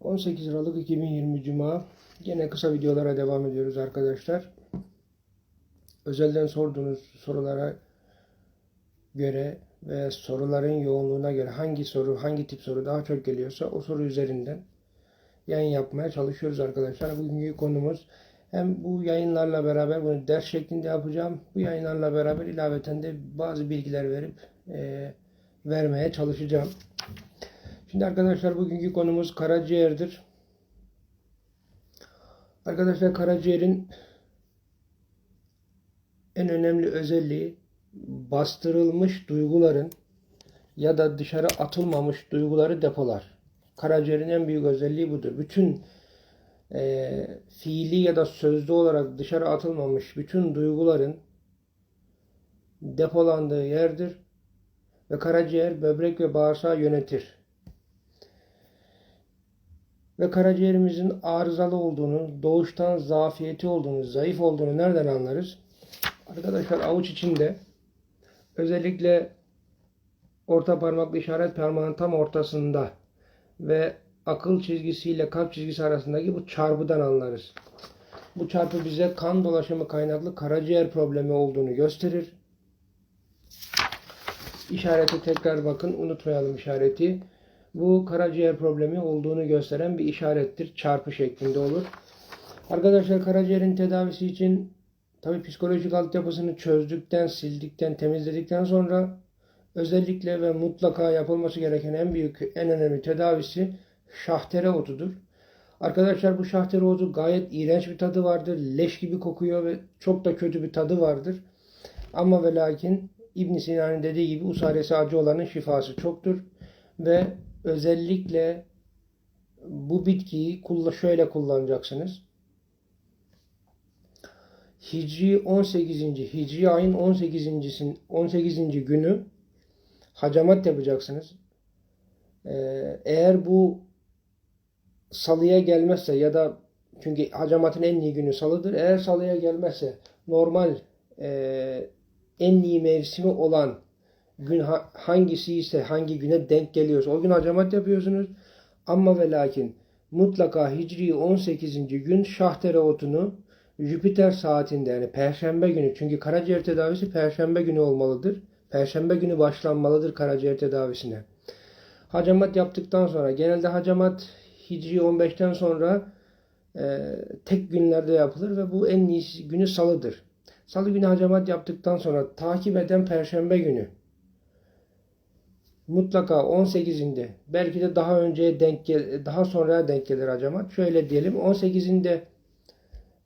18 Aralık 2020 Cuma. Yine kısa videolara devam ediyoruz arkadaşlar. Özelden sorduğunuz sorulara göre ve soruların yoğunluğuna göre hangi soru, hangi tip soru daha çok geliyorsa o soru üzerinden yayın yapmaya çalışıyoruz arkadaşlar. Bugünkü konumuz hem bu yayınlarla beraber bunu ders şeklinde yapacağım. Bu yayınlarla beraber ilaveten de bazı bilgiler verip e, vermeye çalışacağım. Şimdi arkadaşlar bugünkü konumuz karaciğerdir. Arkadaşlar karaciğerin en önemli özelliği bastırılmış duyguların ya da dışarı atılmamış duyguları depolar. Karaciğerin en büyük özelliği budur. Bütün e, fiili ya da sözlü olarak dışarı atılmamış bütün duyguların depolandığı yerdir ve karaciğer böbrek ve bağırsağı yönetir ve karaciğerimizin arızalı olduğunu, doğuştan zafiyeti olduğunu, zayıf olduğunu nereden anlarız? Arkadaşlar avuç içinde özellikle orta parmaklı işaret parmağın tam ortasında ve akıl çizgisiyle kalp çizgisi arasındaki bu çarpıdan anlarız. Bu çarpı bize kan dolaşımı kaynaklı karaciğer problemi olduğunu gösterir. İşareti tekrar bakın unutmayalım işareti bu karaciğer problemi olduğunu gösteren bir işarettir. Çarpı şeklinde olur. Arkadaşlar karaciğerin tedavisi için tabi psikolojik altyapısını çözdükten, sildikten, temizledikten sonra özellikle ve mutlaka yapılması gereken en büyük, en önemli tedavisi şahtere otudur. Arkadaşlar bu şahtere otu gayet iğrenç bir tadı vardır. Leş gibi kokuyor ve çok da kötü bir tadı vardır. Ama ve lakin İbn Sina'nın dediği gibi usaresi acı olanın şifası çoktur. Ve özellikle bu bitkiyi şöyle kullanacaksınız. Hicri 18. Hicri ayın 18. 18. günü hacamat yapacaksınız. Ee, eğer bu salıya gelmezse ya da çünkü hacamatın en iyi günü salıdır. Eğer salıya gelmezse normal e, en iyi mevsimi olan gün hangisi ise hangi güne denk geliyorsa o gün hacamat yapıyorsunuz. Ama ve lakin mutlaka Hicri 18. gün şahtere otunu Jüpiter saatinde yani perşembe günü çünkü karaciğer tedavisi perşembe günü olmalıdır. Perşembe günü başlanmalıdır karaciğer tedavisine. Hacamat yaptıktan sonra genelde hacamat Hicri 15'ten sonra e, tek günlerde yapılır ve bu en iyisi günü salıdır. Salı günü hacamat yaptıktan sonra takip eden perşembe günü mutlaka 18'inde belki de daha önceye denk gel daha sonraya denk gelir hacamat. Şöyle diyelim 18'inde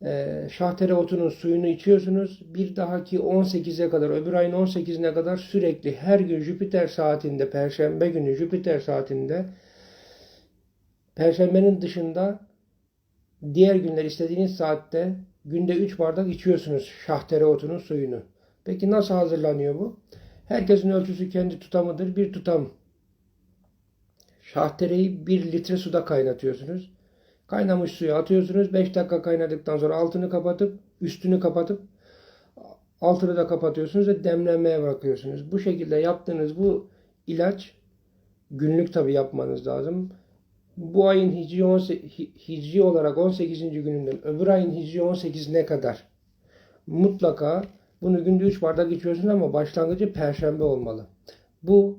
e, şahtere otunun suyunu içiyorsunuz. Bir dahaki 18'e kadar öbür ayın 18'ine kadar sürekli her gün Jüpiter saatinde perşembe günü Jüpiter saatinde perşembenin dışında diğer günler istediğiniz saatte günde 3 bardak içiyorsunuz şahtere otunun suyunu. Peki nasıl hazırlanıyor bu? Herkesin ölçüsü kendi tutamıdır. Bir tutam şahtereyi bir litre suda kaynatıyorsunuz. Kaynamış suyu atıyorsunuz. 5 dakika kaynadıktan sonra altını kapatıp üstünü kapatıp altını da kapatıyorsunuz ve demlenmeye bırakıyorsunuz. Bu şekilde yaptığınız bu ilaç günlük tabi yapmanız lazım. Bu ayın hicri, 18, hicri olarak 18. gününden öbür ayın hicri 18 ne kadar mutlaka bunu günde 3 bardak içiyorsun ama başlangıcı perşembe olmalı. Bu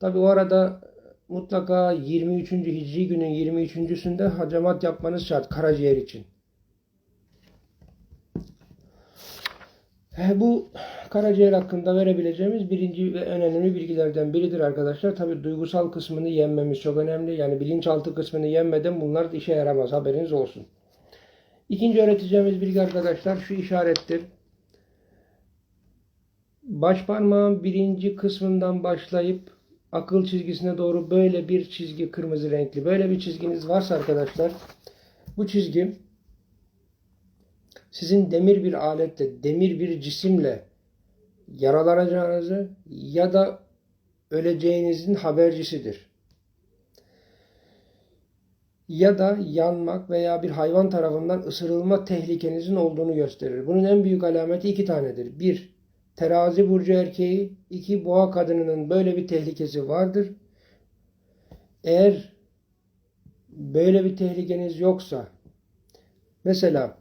tabi o arada mutlaka 23. Hicri günün 23.sünde hacamat yapmanız şart karaciğer için. Bu karaciğer hakkında verebileceğimiz birinci ve önemli bilgilerden biridir arkadaşlar. Tabi duygusal kısmını yenmemiz çok önemli. Yani bilinçaltı kısmını yenmeden bunlar işe yaramaz. Haberiniz olsun. İkinci öğreteceğimiz bilgi arkadaşlar şu işarettir. Baş parmağın birinci kısmından başlayıp akıl çizgisine doğru böyle bir çizgi kırmızı renkli. Böyle bir çizginiz varsa arkadaşlar bu çizgi sizin demir bir aletle, demir bir cisimle yaralanacağınızı ya da öleceğinizin habercisidir. Ya da yanmak veya bir hayvan tarafından ısırılma tehlike olduğunu gösterir. Bunun en büyük alameti iki tanedir. Bir, terazi burcu erkeği, iki boğa kadınının böyle bir tehlikesi vardır. Eğer böyle bir tehlikeniz yoksa mesela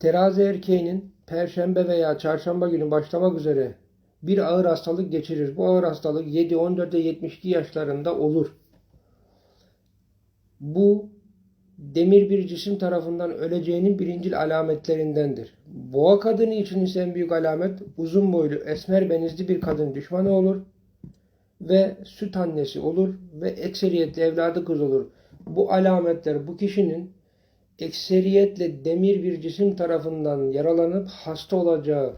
terazi erkeğinin perşembe veya çarşamba günü başlamak üzere bir ağır hastalık geçirir. Bu ağır hastalık 7, 14 ve 72 yaşlarında olur. Bu demir bir cisim tarafından öleceğinin birincil alametlerindendir. Boğa kadını için ise en büyük alamet uzun boylu esmer benizli bir kadın düşmanı olur ve süt annesi olur ve ekseriyetle evladı kız olur. Bu alametler bu kişinin ekseriyetle demir bir cisim tarafından yaralanıp hasta olacağı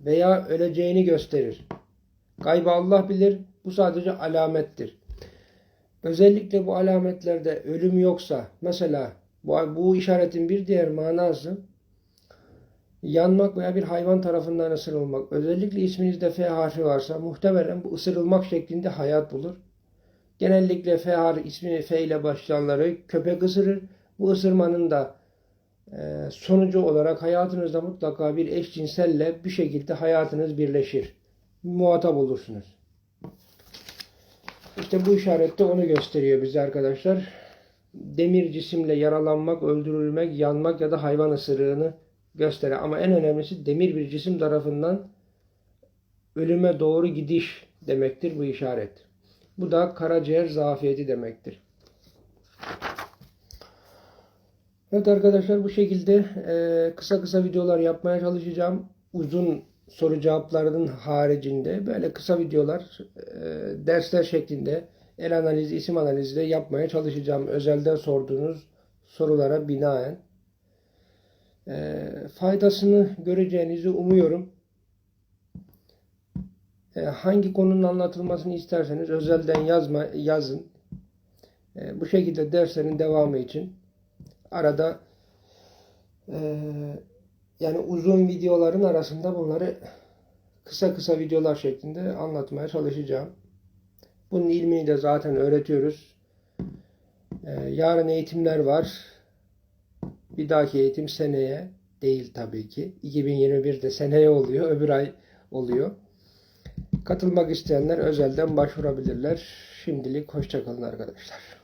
veya öleceğini gösterir. Gaybı Allah bilir. Bu sadece alamettir. Özellikle bu alametlerde ölüm yoksa mesela bu, bu işaretin bir diğer manası yanmak veya bir hayvan tarafından ısırılmak. Özellikle isminizde F harfi varsa muhtemelen bu ısırılmak şeklinde hayat bulur. Genellikle F harfi ismi F ile başlayanları köpek ısırır. Bu ısırmanın da e, sonucu olarak hayatınızda mutlaka bir eşcinselle bir şekilde hayatınız birleşir. Muhatap olursunuz. İşte bu işarette onu gösteriyor bize arkadaşlar. Demir cisimle yaralanmak, öldürülmek, yanmak ya da hayvan ısırığını gösterir. Ama en önemlisi demir bir cisim tarafından ölüme doğru gidiş demektir bu işaret. Bu da karaciğer zafiyeti demektir. Evet arkadaşlar bu şekilde kısa kısa videolar yapmaya çalışacağım. Uzun soru cevaplarının haricinde böyle kısa videolar e, dersler şeklinde el analizi, isim analizi de yapmaya çalışacağım. Özelden sorduğunuz sorulara binaen. E, faydasını göreceğinizi umuyorum. E, hangi konunun anlatılmasını isterseniz özelden yazma yazın. E, bu şekilde derslerin devamı için arada e, yani uzun videoların arasında bunları kısa kısa videolar şeklinde anlatmaya çalışacağım. Bunun ilmini de zaten öğretiyoruz. Ee, yarın eğitimler var. Bir dahaki eğitim seneye değil tabii ki. 2021'de seneye oluyor. Öbür ay oluyor. Katılmak isteyenler özelden başvurabilirler. Şimdilik hoşçakalın arkadaşlar.